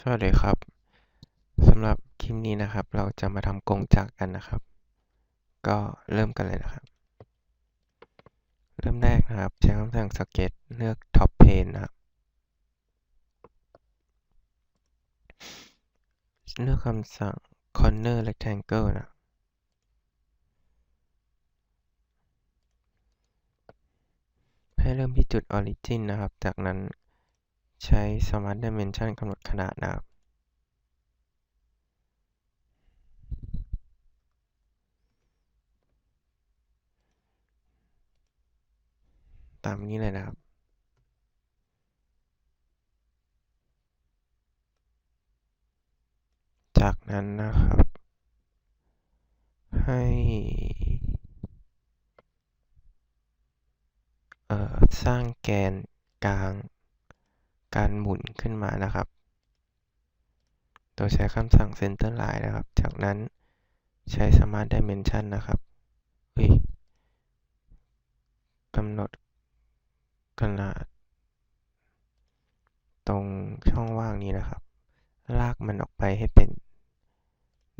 สวัสดีครับสำหรับคลิปนี้นะครับ เราจะมาทำกงจักรกันนะครับ ก็เริ่มกันเลยนะครับ เริ่มแรกนะครับ ใช้คำสั่ง Sketch เลือก Top Plane นะครับ เลือกคำสั่ง Corner Rectangle นะให้เริ่มที่จุด Origin นะครับ จากนั้น ใช้ Smart Dimension กำหนดขนาดนะครับ ตามนี้เลยนะครับจากนั้นนะครับ ให้สร้างแกนกลาง การหมุนขึ้นมานะครับ โดยใช้คำสั่ง center line นะครับ จากนั้นใช้ smart dimension นะครับเฮ้ยกำหนดขนาด ตรงช่องว่างนี้นะครับ ลากมันออกไปให้เป็น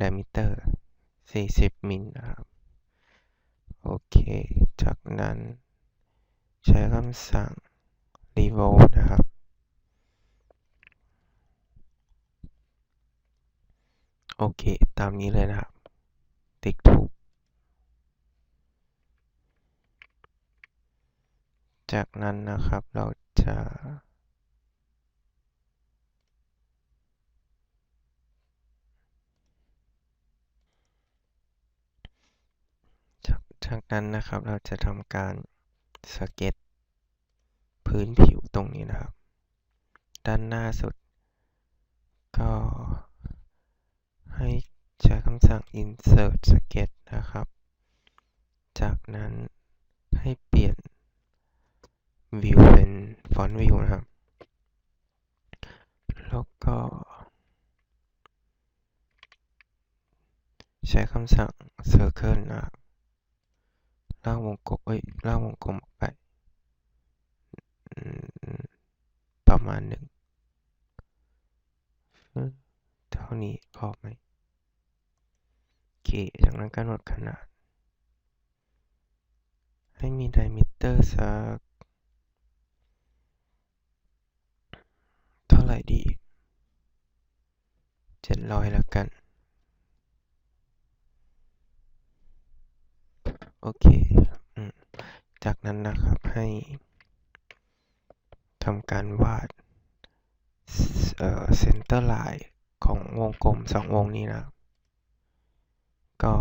diameter 40 มิลนะครับ โอเค จากนั้นใช้คำสั่ง revolve นะครับ โอเค ตามนี้เลยนะครับ ติ๊กถูก จากนั้นนะครับเราจะจากจากนั้นนะครับเราจะทำการสเก็ตพื้นผิวตรงนี้นะครับ ด้านหน้าสุดก็ ให้ใช้คำสั่ง insert sketch นะครับ จากนั้นให้เปลี่ยน view เป็น font view นะครับ แล้วก็ ใช้คำสั่ง circle นะครับลากวงกลมเอ้ยลากวงกลมออกไป ประมาณหนึ่งเท่านี้พอไหม โอเคจากนั้นกำหนดขนาด ให้มี diameter สัก เท่าไหร่ดี700แล้วกัน โอเค จากนั้นนะครับให้ทำการวาดเอ่อ center line ของวงกลมสองวงนี้นะ ก็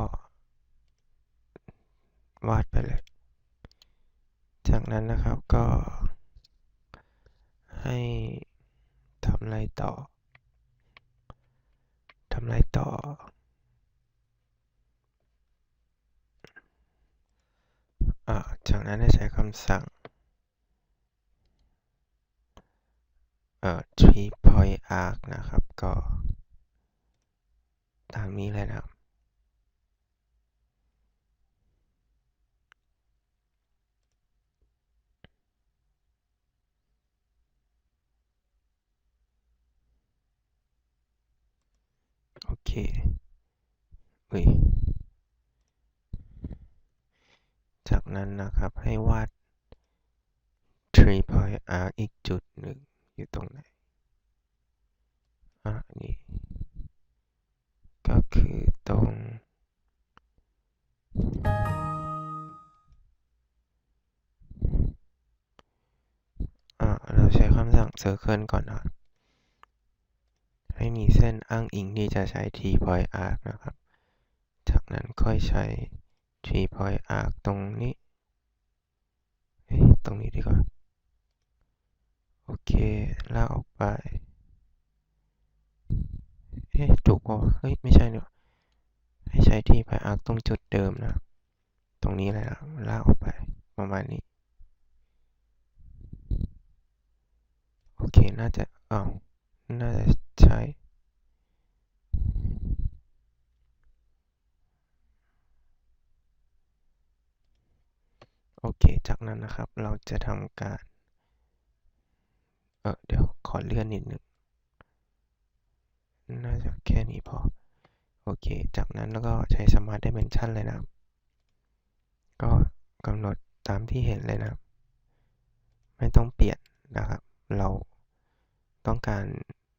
วาดไปเลย จากนั้นนะครับก็ ให้ทำอะไรต่อทำอะไรต่ออาจากนั้นให้ใช้คำสั่ง เอ่อ three point arc นะครับ ก็ ตามนี้เลยนะครับ โอุ้ยจากนั้นนะครับให้วาด three point arc อีกจุดหนึ่งอยู่ตรงไหนอ่านี่ ก็คือตรง อ่าเราใช้คำสั่ง circle ก่อนนะ ให้มีเส้นอ้างอิงที่จะใช้ t point arc นะครับ จากนั้นค่อยใช้ t point arc ตรงนี้เฮ้ตรงนี้ดีกว่า โอเคลากออกไป เอ๊ะถูกป่ะเฮ้ย ไม่ใช่เนี่ยให้ใช้ที่พายอาร์ตรงจุดเดิมนะ ตรงนี้เลยนะลากออกไปประมาณนี้ โอเค น่าจะอ้าว น่าจะใช้โอเค จากนั้นนะครับเราจะทำการ เออเดี๋ยวขอเลื่อนนิดนึงน่าจะแค่นี้พอ โอเค จากนั้นแล้วก็ใช้ Smart Dimension เลยนะครับ ก็กำหนดตามที่เห็นเลยนะครับ ไม่ต้องเปลี่ยนนะครับ เรา ต้องการ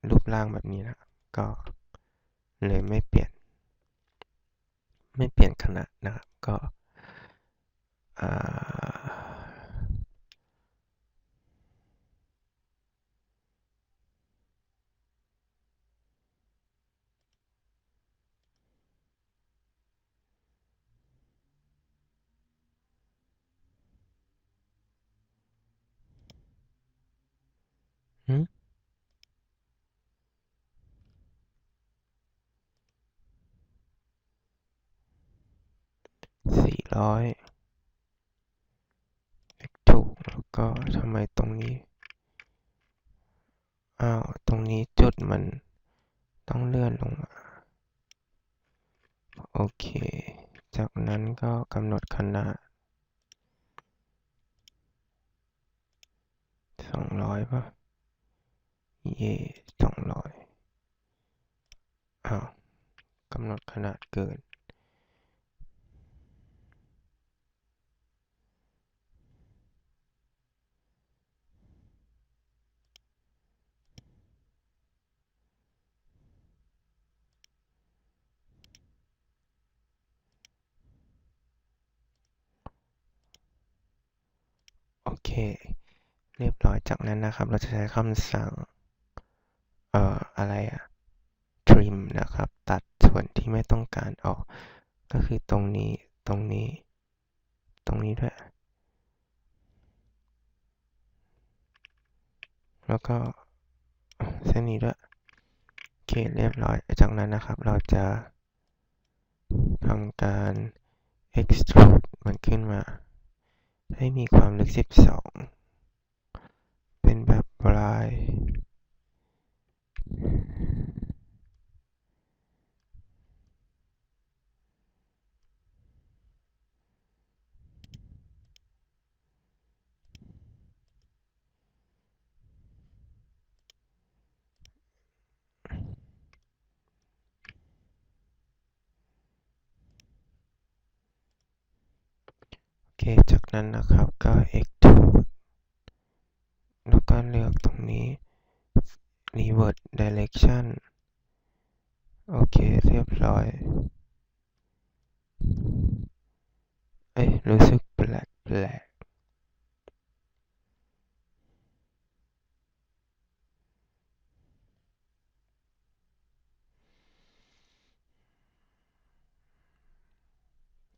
รูปร่างแบบนี้นะ ก็เลยไม่เปลี่ยน ไม่เปลี่ยนขนาดนะครับ ก็อ่า หืมสี่ ร้อยถูก แล้วก็ทำไมตรงนี้ อ้าว ตรงนี้จุดมันต้องเลื่อนลงมา โอเค จากนั้นก็กำหนดขนาด สองร้อยป่ะ เย่สองร้อยอ้าวกำหนดขนาดเกิน เรียบร้อยจากนั้นนะครับ เราจะใช้คำสั่ง เอ่อ อะไรอะ trim นะครับ ตัดส่วนที่ไม่ต้องการออก ก็คือตรงนี้ ตรงนี้ ตรงนี้ด้วย แล้วก็เส้นนี้ด้วยโอเคเรียบร้อย จากนั้นนะครับ เราจะทำการ extrude มันขึ้นมา ให้มีความลึก12เป็นแบบปลาย จากนั้นนะครับก็ extrude แล้วก็เลือกตรงนี้ revert direction โอเค เรียบร้อย เอ้ย รู้สึกแปลกแปลก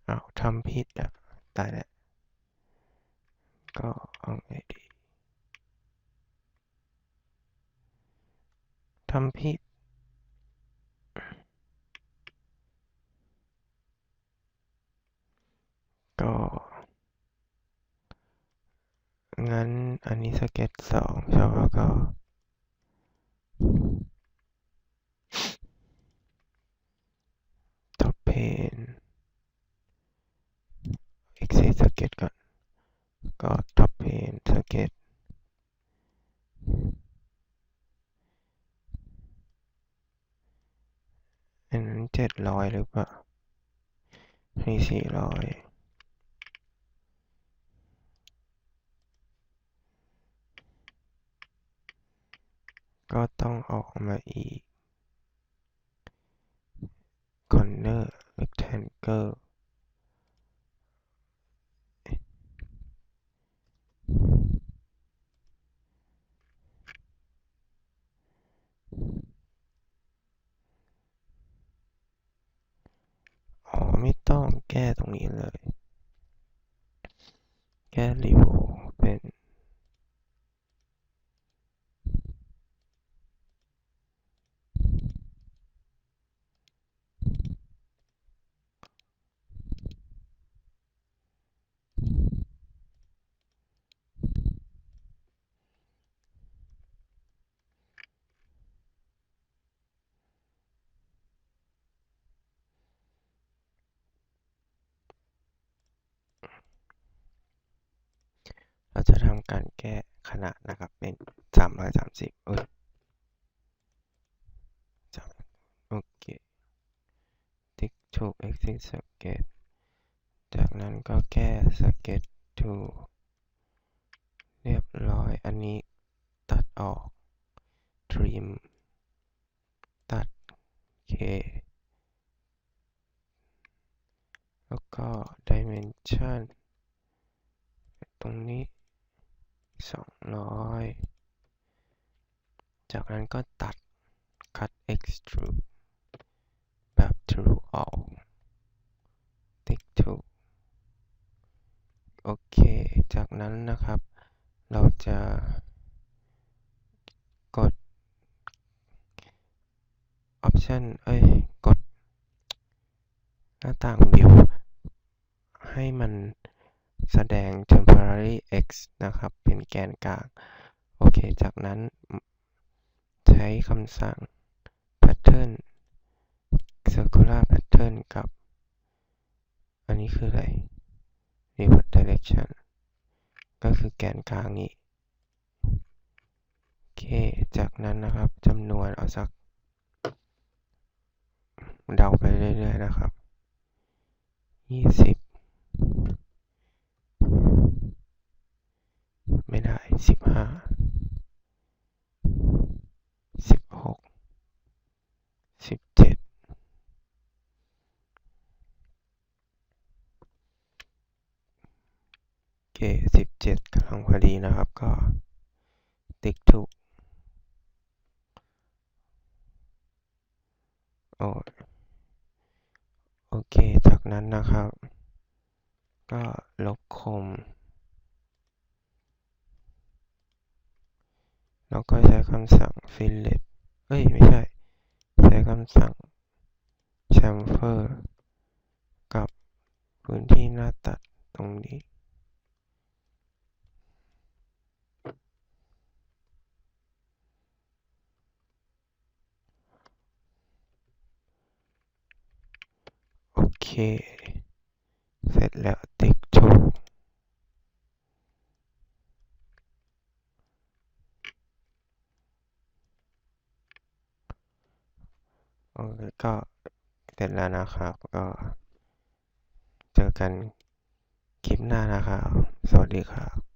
อ้าวทำผิดอะตายแล้ว ก็เอาไงดีทำผิดก็งั้นอันนี้สเก็ตสองใช่ป่ะก็ท็อปเพน exit สเก็ตก่อนก็ท็อปเพนสเก็ต อันนั้น เจ็ดร้อยหรือเปล่าให้สี่ร้อยก็ต้องออกมาอีก corner rectangle อ๋อ ไม่ต้อง แก้ตรงนี้เลย แก้รีโวเป็น เราจะทำการแก้ขนาดนะครับเป็น 330 เอ้ยโอเค ติ๊กถูก exit socket จากนั้นก็แก้ socket to เรียบร้อย อันนี้ตัดออก trim ตัด k แล้วก็ dimension ตรงนี้ 200 จากนั้นก็ตัด cut extrude แบบ true all ติ๊กถูกโอเค จากนั้นนะครับ เราจะกด option เอ้ย กด หน้าต่าง view ให้มันแสดง temporary x นะครับ เป็นแกนกลาง โอเค จากนั้นใช้คำสั่ง pattern circular pattern กับ อันนี้คืออะไร reverse direction ก็คือแกนกลางนี้ โอเค จากนั้นนะครับจำนวนเอาสัก เดาไปเรื่อยๆนะครับยี่ สิบห้าสิบหกสิบเจ็ดโอเคสิบเจ็ดกำลังพอดีนะครับก็ติ๊กถูกโอโอเค จากนั้นนะครับ ก็ลบคม แล้วก็ใช้คำสั่ง fillet เอ้ย ไม่ใช่ ใช้คำสั่ง chamfer กับพื้นที่หน้าตัดตรงนี้โอเค เสร็จแล้วติ๊กถูก โอเค ก็เสร็จแล้วนะครับ ก็เจอกันคลิปหน้านะครับ สวัสดีครับ